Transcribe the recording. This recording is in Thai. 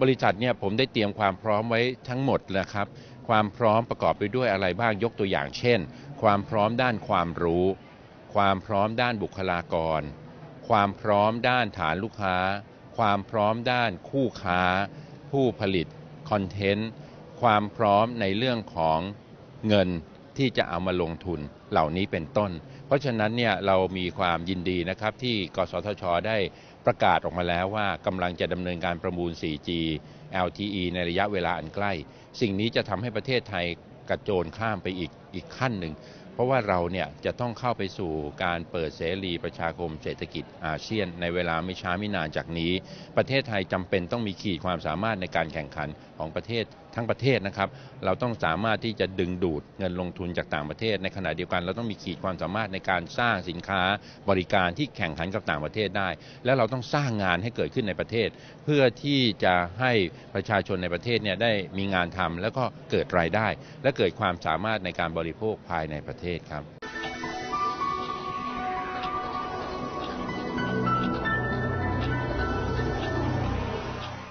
บริษัทเนี่ยผมได้เตรียมความพร้อมไว้ทั้งหมดแล้วครับ ความพร้อมประกอบไปด้วยอะไรบ้างยกตัวอย่างเช่น ความพร้อมด้านความรู้ ความพร้อมด้านบุคลากร ความพร้อมด้านฐานลูกค้า ความพร้อมด้านคู่ค้า ผู้ผลิตคอนเทนต์ความพร้อมในเรื่องของเงิน ที่จะเอามาลงทุนเหล่านี้เป็นต้น เพราะฉะนั้นเนี่ยเรามีความยินดีนะครับที่กสทช ได้ประกาศออกมาแล้วว่ากำลังจะดำเนินการประมูล 4G LTE ในระยะเวลาอันใกล้ สิ่งนี้จะทำให้ประเทศไทย กระโจนข้ามไปอีกอีกขั้นหนึ่ง เพราะว่าเราเนี่ยจะต้องเข้าไปสู่การเปิดเสรีประชาคมเศรษฐกิจอาเซียน ในเวลาไม่ช้าไม่นานจากนี้ ประเทศไทยจำเป็นต้องมีขีดความสามารถในการแข่งขันของประเทศทั้งประเทศนะครับ เราต้องสามารถที่จะดึงดูดเงินลงทุนจากต่างประเทศ ในขณะเดียวกันเราต้องมีขีดความสามารถในการสร้างสินค้าบริการที่แข่งขันกับต่างประเทศได้ และเราต้องสร้างงานให้เกิดขึ้นในประเทศ เพื่อที่จะให้ประชาชนในประเทศเนี่ยได้มีงานทำแล้วก็เกิดรายได้และเกิดความสามารถในการบริโภคภายในประเทศครับ